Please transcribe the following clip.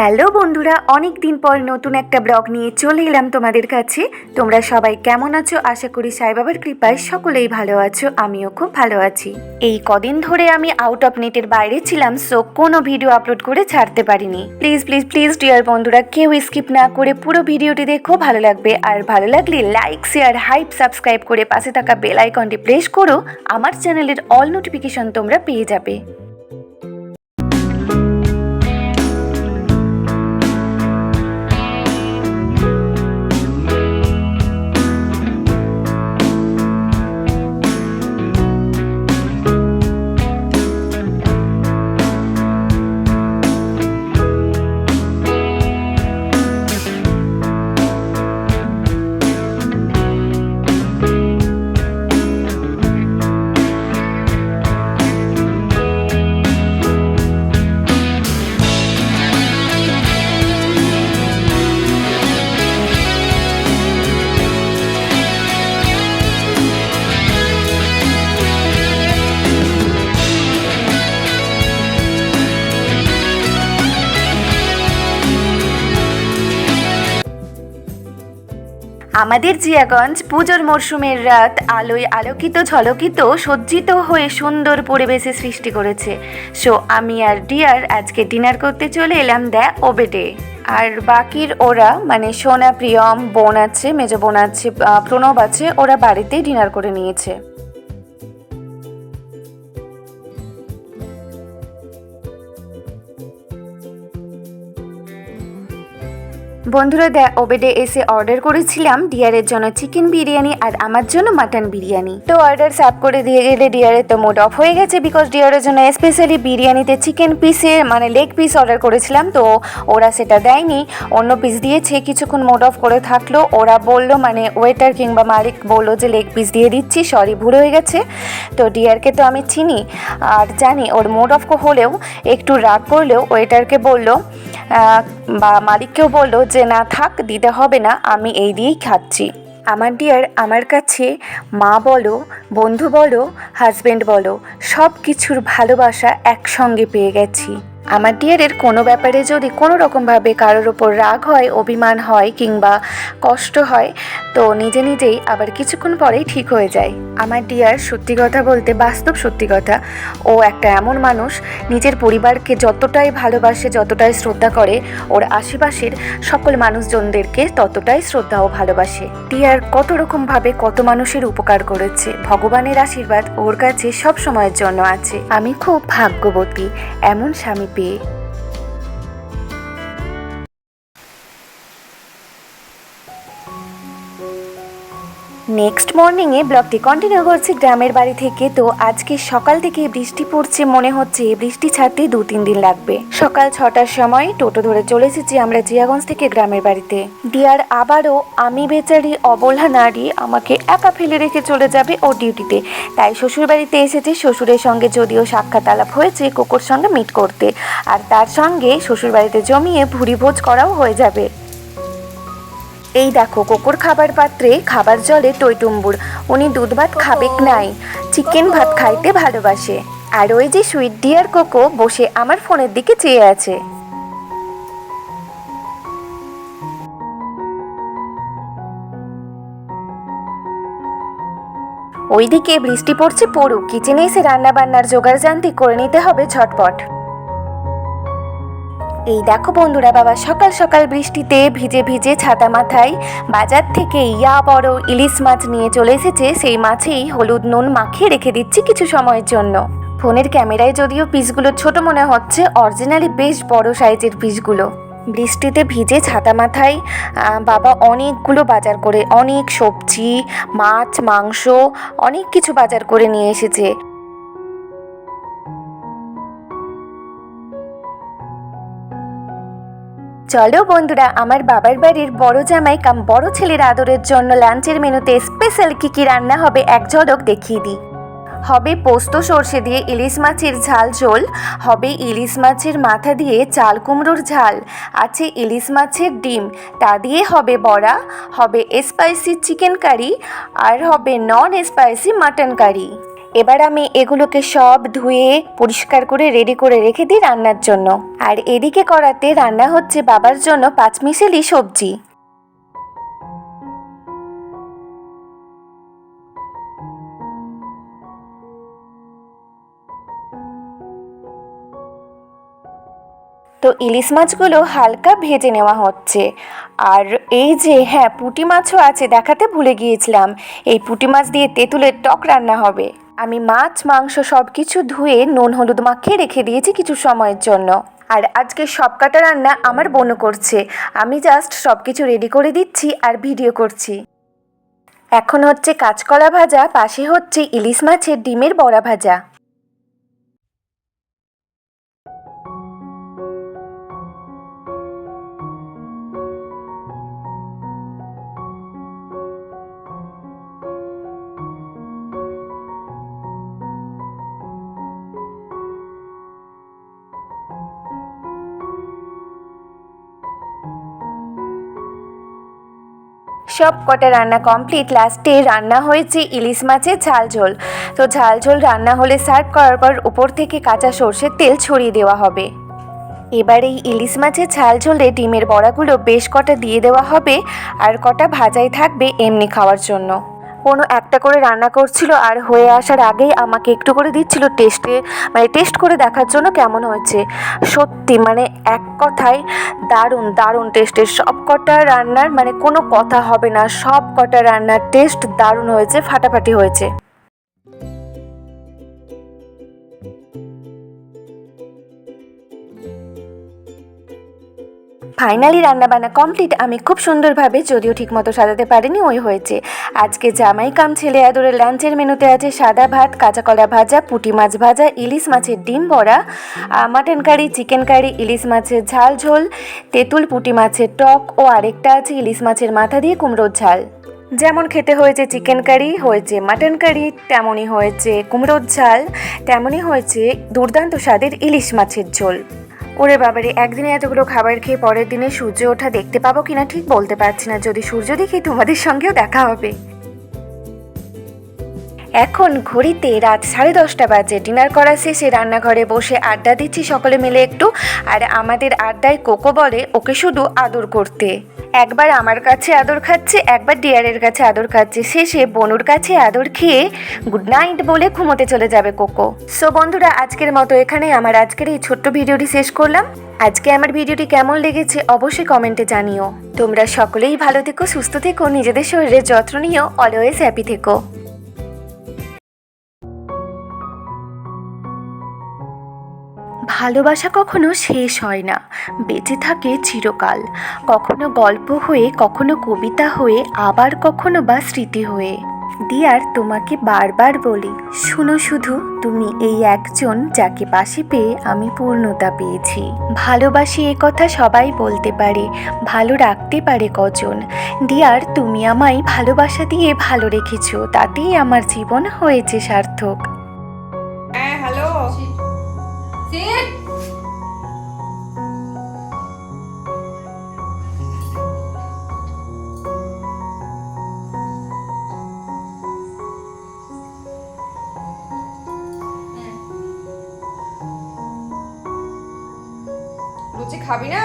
Hello বন্ধুরা অনেক দিন পর নতুন একটা ব্লগ নিয়ে চলে এলাম তোমাদের কাছে। তোমরা সবাই কেমন আছো? আশা করি সাইবাবার কৃপায় সকলেই ভালো আছো, আমিও খুব ভালো আছি। এই কদিন ধরে আমি আউট অফ নেটের বাইরে ছিলাম সো কোনো ভিডিও আপলোড করে ছাড়তে পারিনি। প্লিজ প্লিজ প্লিজ ডিয়ার বন্ধুরা, কেউ স্কিপ না করে পুরো ভিডিওটি দেখো, ভালো লাগবে। আর ভালো লাগলে লাইক শেয়ার হাইপ সাবস্ক্রাইব করে পাশে থাকা বেল আইকনটি প্রেস করো, আমার চ্যানেলের অল নোটিফিকেশন তোমরা পেয়ে যাবে। আমাদের জিয়াগঞ্জ পুজোর মরশুমের রাত আলোয় আলোকিত, ঝলকিত, সজ্জিত হয়ে সুন্দর পরিবেশে সৃষ্টি করেছে। সো আমি আর ডিয়ার আজকে ডিনার করতে চলে এলাম দ্য ওবেডে আর বাকির ওরা মানে সোনা, প্রিয়ম, বোন আছে, মেজ বোন আছে প্রণব আছে, ওরা বাড়িতেই ডিনার করে নিয়েছে। বন্ধুরা দে, ওবেডে এসে অর্ডার করেছিলাম ডিয়ারের জন্য চিকেন বিরিয়ানি আর আমার জন্য মাটন বিরিয়ানি। তো অর্ডার সার্ভ করে দিয়ে গেলে ডিয়ারের তো মুড অফ হয়ে গেছে বিকজ ডিয়ারের জন্য স্পেশালি বিরিয়ানিতে চিকেন পিসে মানে লেগ পিস অর্ডার করেছিলাম, তো ওরা সেটা দেয়নি। অন্য পিস দিয়েছে, কিছুক্ষণ মুড অফ করে থাকল, ওরা বলল মানে ওয়েটার কিংবা মালিক বলল যে লেগ পিস দিয়ে দিচ্ছি সরি ভুল হয়ে গেছে। তো ডিয়ারকে তো আমি চিনি, আর জানি ওর মুড অফ হলেও, একটু রাগ করলেও ওয়েটারকে বলল বা মালিককেও বলল যে, না থাক, দিতে হবে না, আমি এই দিয়েই খাচ্ছি। আমার ডিয়ার আমার কাছে মা বলো, বন্ধু বলো হাজব্যান্ড বলো সব কিছুর ভালোবাসা একসঙ্গে পেয়ে গেছি। আমার ডিয়ারের কোনো ব্যাপারে যদি কোনো রকমভাবে কারোর ওপর রাগ হয়, অভিমান হয় কিংবা কষ্ট হয়, তো নিজে নিজেই আবার কিছুক্ষণ পরেই ঠিক হয়ে যায়। আমার ডিয়ার সত্যি কথা বলতে বাস্তব সত্যি কথা। ও একটা এমন মানুষ, নিজের পরিবারকে যতটাই ভালোবাসে, যতটাই শ্রদ্ধা করে, ওর আশেপাশের সকল মানুষজনদেরকে ততটাই শ্রদ্ধা ও ভালোবাসে। ডিয়ার কত রকমভাবে কত মানুষের উপকার করেছে। ভগবানের আশীর্বাদ ওর কাছে সব সময়ের জন্য আছে। আমি খুব ভাগ্যবতী। এমন স্বামী পেয়ে নেক্সট মর্নিংয়ে ব্লগটি কন্টিনিউ করছি গ্রামের বাড়ি থেকে। তো আজকে সকাল থেকে বৃষ্টি পড়ছে মনে হচ্ছে বৃষ্টি ছাড়তে দু তিন দিন লাগবে। সকাল ছটার সময় টোটো ধরে চলে এসেছি আমরা জিয়াগঞ্জ থেকে গ্রামের বাড়িতে। দিয়ার আবারও আমি বেচারি অবলা নারী আমাকে একা ফেলে রেখে চলে যাবে ও ডিউটিতে। তাই শ্বশুর বাড়িতে এসেছে, শ্বশুরের সঙ্গে যদিও সাক্ষাৎ আলাপ হয়েছে কুকুর সঙ্গে মিট করতে। আর তার সঙ্গে শ্বশুর বাড়িতে জমিয়ে ভুরি ভোজ করাও হয়ে যাবে। এই দেখো, কোকোর খাবার পাত্রে খাবার জলে টইটুম্বুর উনি দুধ ভাত খাবেক নাই, চিকেন ভাত খাইতে ভালোবাসে। আর ওই যে সুইট ডিয়ার কোকো বসে আমার ফোনের দিকে চেয়ে আছে। ওইদিকে বৃষ্টি পড়ছে পড়ুক, কিচেনে এসে রান্না বান্নার জোগাড় জানতি করে নিতে হবে ঝটপট। এই দেখো বন্ধুরা বাবা, সকাল সকাল বৃষ্টিতে ভিজে ভিজে ছাতা মাথায় বাজার থেকে ইয়া বড় ইলিশ মাছ নিয়ে চলে এসেছে। সেই মাছেই হলুদ নুন মাখিয়ে রেখে দিচ্ছি কিছু সময়ের জন্য। ফোনের ক্যামেরায় যদিও পিসগুলো ছোট মনে হচ্ছে অরিজিনালি বেশ বড় সাইজের পিসগুলো। বৃষ্টিতে ভিজে ছাতা মাথায় বাবা অনেকগুলো বাজার করে, অনেক সবজি, মাছ, মাংস, অনেক কিছু বাজার করে নিয়ে এসেছে। চলো বন্ধুরা, আমার বাবার বাড়ির বড় জামাই কাম বড় ছেলের আদরের জন্য লাঞ্চের মেনুতে স্পেশাল কি কি রান্না হবে এক ঝলক দেখিয়ে দিই। হবে পোস্ত সর্ষে দিয়ে ইলিশ মাছের ঝাল ঝোল, হবে ইলিশ মাছের মাথা দিয়ে চাল কুমড়োর ঝাল, আছে ইলিশ মাছের ডিম, তা দিয়ে হবে বড়া, হবে স্পাইসি চিকেন কারি আর হবে নন স্পাইসি মাটন কারি এবার আমি এগুলোকে সব ধুয়ে, পরিষ্কার করে রেডি করে রেখে দিই রান্নার জন্য। আর এদিকে করাতে রান্না হচ্ছে বাবার জন্য পাঁচমিশেলি সবজি। তো ইলিশ মাছগুলো হালকা ভেজে নেওয়া হচ্ছে। আর এই যে হ্যাঁ পুঁটি মাছও আছে, দেখাতে ভুলে গিয়েছিলাম। এই পুঁটি মাছ দিয়ে তেঁতুলের টক রান্না হবে। আমি মাছ, মাংস সব কিছু ধুয়ে নুন, হলুদ মাখিয়ে রেখে দিয়েছি কিছু সময়ের জন্য। আর আজকে সব কাটা রান্না আমার বোনও করছে। আমি জাস্ট সব কিছু রেডি করে দিচ্ছি আর ভিডিও করছি। এখন হচ্ছে কাঁচকলা ভাজা, পাশে হচ্ছে ইলিশ মাছের ডিমের বড়া ভাজা। সব কটা রান্না কমপ্লিট লাস্টে রান্না হয়েছে ইলিশ মাছের ঝাল ঝোল। তো ঝাল ঝোল রান্না হলে সার্ভ করার পর উপর থেকে কাঁচা সর্ষের তেল ছড়িয়ে দেওয়া হবে। এবার এই ইলিশ মাছের ঝাল ঝোলে ডিমের বড়াগুলো বেশ কটা দিয়ে দেওয়া হবে, আর কটা ভাজাই থাকবে এমনি খাওয়ার জন্য। কোনো একটা করে রান্না করছিল আর হয়ে আসার আগেই আমাকে একটু করে দিচ্ছিল টেস্টে মানে টেস্ট করে দেখার জন্য কেমন হয়েছে। সত্যি মানে এক কথায় দারুণ দারুণ টেস্টের সব কটা রান্নার মানে কোনো কথা হবে না সব কটা রান্নার টেস্ট দারুণ হয়েছে, ফাটাফাটি হয়েছে। ফাইনালি রান্নাবান্না কমপ্লিট, আমি খুব সুন্দরভাবে যদিও ঠিকমতো সাজাতে পারিনি, ওই হয়েছে। আজকে জামাই কাম, ছেলে আদরের লাঞ্চের মেনুতে আছে সাদা ভাত, কাঁচা কলা ভাজা, পুঁটি মাছ ভাজা, ইলিশ মাছের ডিম বড়া মাটন কারি, চিকেন কারি, ইলিশ মাছের ঝাল ঝোল, তেঁতুল, পুঁটি মাছের টক ও আরেকটা আছে ইলিশ মাছের মাথা দিয়ে কুমড়োর ঝাল। যেমন খেতে হয়েছে চিকেন কারি, হয়েছে মাটন কারি, তেমনই হয়েছে কুমড়োর ঝাল, তেমনই হয়েছে দুর্দান্ত স্বাদের ইলিশ মাছের ঝোল। ওরে বাবারে, একদিনে এতগুলো খাবার খেয়ে পরের দিনে সূর্য ওঠা দেখতে পাবো কিনা ঠিক বলতে পারছি না। যদি সূর্য দেখি তোমাদের সঙ্গেও দেখা হবে। এখন ঘড়িতে রাত সাড়ে দশটা বাজে। ডিনার করা শেষে রান্নাঘরে বসে আড্ডা দিচ্ছি সকলে মিলে একটু। আর আমাদের আড্ডায় কোকো বলে ওকে শুধু আদর করতে। একবার আমার কাছে আদর খাচ্ছে, একবার ডিয়ারের কাছে আদর খাচ্ছে। শেষে বনুর কাছে আদর খেয়ে গুড নাইট বলে ঘুমোতে চলে যাবে কোকো। সো বন্ধুরা, আজকের মতো এখানে আমার আজকের এই ছোট্ট ভিডিওটি শেষ করলাম। আজকে আমার ভিডিওটি কেমন লেগেছে অবশ্যই কমেন্টে জানিও। তোমরা সকলেই ভালো থেকো, সুস্থ থেকো, নিজেদের শরীরের যত্ন নিও অলওয়েজ হ্যাপি থেকো। ভালোবাসা কখনো শেষ হয় না, বেঁচে থাকে চিরকাল। কখনো গল্প হয়ে, কখনো কবিতা হয়ে, আবার কখনো বা স্মৃতি হয়ে। দিয়ার তোমাকে বারবার বলি, শুনো শুধু, তুমি এই একজন যাকে পাশে পেয়ে আমি পূর্ণতা পেয়েছি। ভালোবাসি এ কথা সবাই বলতে পারে, ভালো রাখতে পারে কজন। দিয়ার, তুমি আমায় ভালোবাসা দিয়ে ভালো রেখেছো, তাতেই আমার জীবন হয়েছে সার্থক। খাবি না?